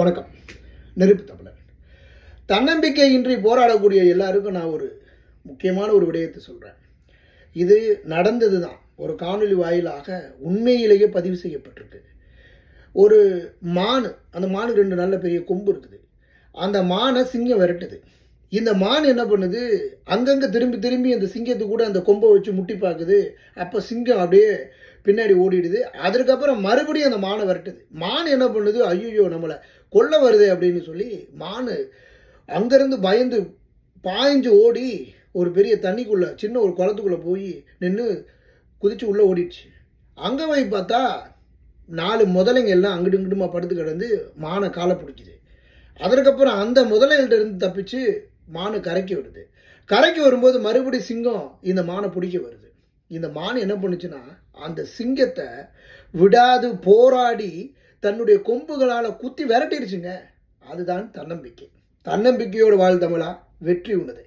வணக்கம். நெருப்பு தமிழன். தன்னம்பிக்கையின்றி போராடக்கூடிய எல்லாருக்கும் நான் ஒரு முக்கியமான ஒரு விடயத்தை சொல்கிறேன் இது நடந்தது தான் ஒரு காணொளி வாயிலாக உண்மையிலேயே பதிவு செய்யப்பட்டிருக்கு. ஒரு மானு அந்த மானு ரெண்டு நல்ல பெரிய கொம்பு இருக்குது. அந்த மானை சிங்கம் விரட்டுது. இந்த மான் என்ன பண்ணுது? அங்கங்கே திரும்பி திரும்பி அந்த சிங்கத்தை கூட அந்த கொம்பை வச்சு முட்டி பார்க்குது அப்போ சிங்கம் அப்படியே பின்னாடி ஓடிடுது. அதற்கப்புறம் மறுபடியும் அந்த மானை விரட்டுது. மான் என்ன பண்ணுது? ஐயோ நம்மளை கொல்ல வருது அப்படின்னு சொல்லி மான் அங்கேருந்து பயந்து பாய்ஞ்சு ஓடி ஒரு பெரிய தண்ணிக்குள்ளே சின்ன ஒரு குளத்துக்குள்ளே போய் நின்று குதிச்சு உள்ளே ஓடிடுச்சு. அங்கே போய் பார்த்தா நாலு முதலைங்க எல்லாம் அங்கிட்டு இங்கிட்டுமா படுத்து கிடந்து மானை காலை பிடிக்குது. அதற்கப்புறம் அந்த முதலைகள்ட்ட இருந்து தப்பிச்சு மானு கரைக்கி வருது கரைக்கி வரும்போது மறுபடி சிங்கம் இந்த மானை பிடிக்க வருது. இந்த மான் என்ன பண்ணுச்சுன்னா அந்த சிங்கத்தை விடாது போராடி தன்னுடைய கொம்புகளால் குத்தி விரட்டிடுச்சுங்க அதுதான் தன்னம்பிக்கை. தன்னம்பிக்கையோடு வாழ் தமிழா வெற்றி உண்டது